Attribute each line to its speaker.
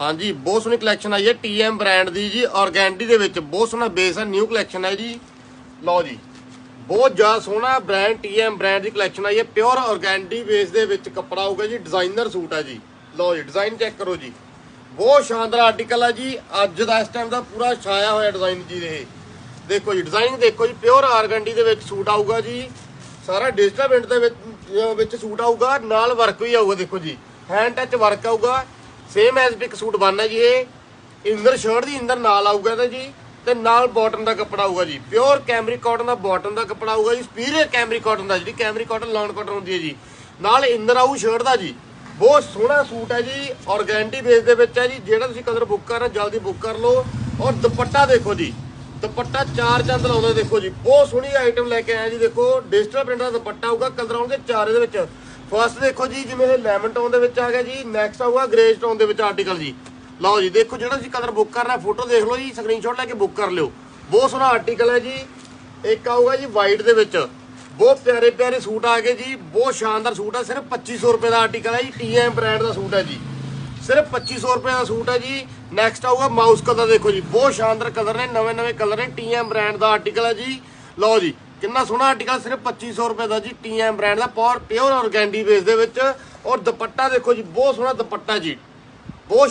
Speaker 1: ਹਾਂਜੀ, ਬਹੁਤ ਸੋਹਣੀ ਕਲੈਕਸ਼ਨ ਆਈ ਹੈ ਟੀਐਮ ਬ੍ਰਾਂਡ ਦੀ ਜੀ ਆਰਗੈਂਡੀ ਦੇ ਵਿੱਚ। ਬਹੁਤ ਸੋਹਣਾ ਬੇਸ ਹੈ ਨਿਊ ਕਲੈਕਸ਼ਨ ਹੈ ਜੀ। ਲਓ ਜੀ, ਬਹੁਤ ਜ਼ਿਆਦਾ ਸੋਹਣਾ ਬ੍ਰਾਂਡ ਟੀਐਮ ਬ੍ਰਾਂਡ ਦੀ ਕਲੈਕਸ਼ਨ ਆਈ ਹੈ। ਪਿਓਰ ਆਰਗੈਂਡੀ ਬੇਸ ਦੇ ਵਿੱਚ ਕੱਪੜਾ ਹੋਊਗਾ ਜੀ ਡਿਜ਼ਾਈਨਰ ਸੂਟ ਹੈ ਜੀ। ਲਓ ਜੀ ਡਿਜ਼ਾਈਨ ਚੈੱਕ ਕਰੋ ਜੀ। ਬਹੁਤ ਸ਼ਾਨਦਾਰ ਆਰਟੀਕਲ ਹੈ ਜੀ। ਅੱਜ ਦਾ ਇਸ ਟਾਈਮ ਦਾ ਪੂਰਾ ਛਾਇਆ ਹੋਇਆ ਡਿਜ਼ਾਈਨ ਜੀ ਇਹ। ਦੇਖੋ ਜੀ ਡਿਜ਼ਾਈਨ ਦੇਖੋ ਜੀ ਪਿਓਰ ਆਰਗੈਂਡੀ ਦੇ ਵਿੱਚ ਸੂਟ ਆਊਗਾ ਜੀ। ਸਾਰਾ ਡਿਜੀਟਲ ਪ੍ਰਿੰਟ ਦੇ ਵਿੱਚ ਵਿੱਚ ਸੂਟ ਆਊਗਾ, ਨਾਲ ਵਰਕ ਵੀ ਆਊਗਾ, ਦੇਖੋ ਜੀ। ਹੈਂਡ ਟੱਚ ਵਰਕ ਆਊਗਾ। ਸੇਮ ਐਸ ਬਿਕ ਸੂਟ ਬਣਨਾ ਜੀ, ਇਹ ਇੰਦਰ ਸ਼ਰਟ ਦੀ ਇੰਦਰ ਨਾਲ ਆਊਗਾ ਤਾਂ ਜੀ, ਤੇ ਨਾਲ ਬਾਟਮ ਦਾ ਕੱਪੜਾ ਆਊਗਾ ਜੀ। ਪਿਓਰ ਕੈਮਰੀ ਕਾਟਨ ਦਾ ਬਾਟਮ ਦਾ ਕੱਪੜਾ ਆਊਗਾ ਜੀ ਸਪੀਰੀਅਰ ਕੈਮਰੀ ਕਾਟਨ ਦਾ, ਜਿਹੜੀ ਕੈਮਰੀ ਕਾਟਨ ਲੌਨ ਕਾਟਨ ਹੁੰਦੀ ਹੈ ਜੀ। ਨਾਲ ਇੰਦਰ ਆਊ ਸ਼ਰਟ ਦਾ ਜੀ। ਬਹੁਤ ਸੋਹਣਾ ਸੂਟ ਹੈ ਜੀ ਔਰਗੈਂਡੀ ਬੇਸ ਦੇ ਵਿੱਚ ਹੈ ਜੀ, ਜਿਹੜਾ ਤੁਸੀਂ ਕਲਰ ਬੁੱਕ ਕਰਨਾ, ਜਲਦੀ ਬੁੱਕ ਕਰ ਲਓ। ਔਰ ਦੁਪੱਟਾ ਦੇਖੋ ਜੀ, ਦੁਪੱਟਾ ਚਾਰ ਚੰਦ ਲਾਉਂਦਾ ਦੇਖੋ ਜੀ। ਬਹੁਤ ਸੋਹਣੀ ਆਈਟਮ ਲੈ ਕੇ ਆਇਆ ਜੀ, ਦੇਖੋ ਡਿਜੀਟਲ ਪ੍ਰਿੰਟ ਦਾ ਦੁਪੱਟਾ ਆਊਗਾ ਕਲਰ ਆਉਣਗੇ ਚਾਰ ਇਹਦੇ ਵਿੱਚ। ਫਸਟ ਦੇਖੋ ਜੀ, ਜਿਵੇਂ ਇਹ ਲੈਮਨ ਟੋਨ ਦੇ ਵਿੱਚ ਆ ਗਿਆ ਜੀ ਨੈਕਸਟ ਆਊਗਾ ਗ੍ਰੇਜ ਟੋਨ ਦੇ ਵਿੱਚ ਆਰਟੀਕਲ ਜੀ। ਲਓ ਜੀ, ਦੇਖੋ ਜਿਹੜਾ ਤੁਸੀਂ ਕਲਰ ਬੁੱਕ ਕਰਨਾ ਫੋਟੋ ਦੇਖ ਲਓ ਜੀ ਸਕਰੀਨਸ਼ਾਟ ਲੈ ਕੇ ਬੁੱਕ ਕਰ ਲਿਓ। ਬਹੁਤ ਸੋਹਣਾ ਆਰਟੀਕਲ ਹੈ ਜੀ। ਇੱਕ ਆਊਗਾ ਜੀ ਵਾਈਟ ਦੇ ਵਿੱਚ। ਬਹੁਤ ਪਿਆਰੇ ਪਿਆਰੇ ਸੂਟ ਆ ਗਏ ਜੀ। ਬਹੁਤ ਸ਼ਾਨਦਾਰ ਸੂਟ ਹੈ ਸਿਰਫ 2500 ਰੁਪਏ ਦਾ ਆਰਟੀਕਲ ਹੈ ਜੀ। ਟੀਐਮ ਬ੍ਰਾਂਡ ਦਾ ਸੂਟ ਹੈ ਜੀ। ਸਿਰਫ 2500 ਰੁਪਏ ਦਾ ਸੂਟ ਹੈ ਜੀ। ਨੈਕਸਟ ਆਊਗਾ ਮਾਊਸ ਕਲਰ ਦੇਖੋ ਜੀ। ਬਹੁਤ ਸ਼ਾਨਦਾਰ ਕਲਰ ਨੇ ਨਵੇਂ ਨਵੇਂ ਕਲਰ ਨੇ ਟੀਐਮ ਬ੍ਰਾਂਡ ਦਾ ਆਰਟੀਕਲ ਹੈ ਜੀ। ਲਓ ਜੀ ਕਿੰਨਾ ਸੋਹਣਾ ਆਰਟੀਕਲ ਸਿਰਫ 2500 ਰੁਪਏ ਦਾ ਜੀ ਟੀਐਮ ਬ੍ਰਾਂਡ ਦਾ ਪਿਓਰ ਪਿਓਰ ਆਰਗੈਂਡੀ ਬੇਸ ਦੇ ਵਿੱਚ। ਔਰ ਦੁਪੱਟਾ ਦੇਖੋ ਜੀ, ਬਹੁਤ ਸੋਹਣਾ ਦੁਪੱਟਾ ਜੀ। ਬਹੁਤ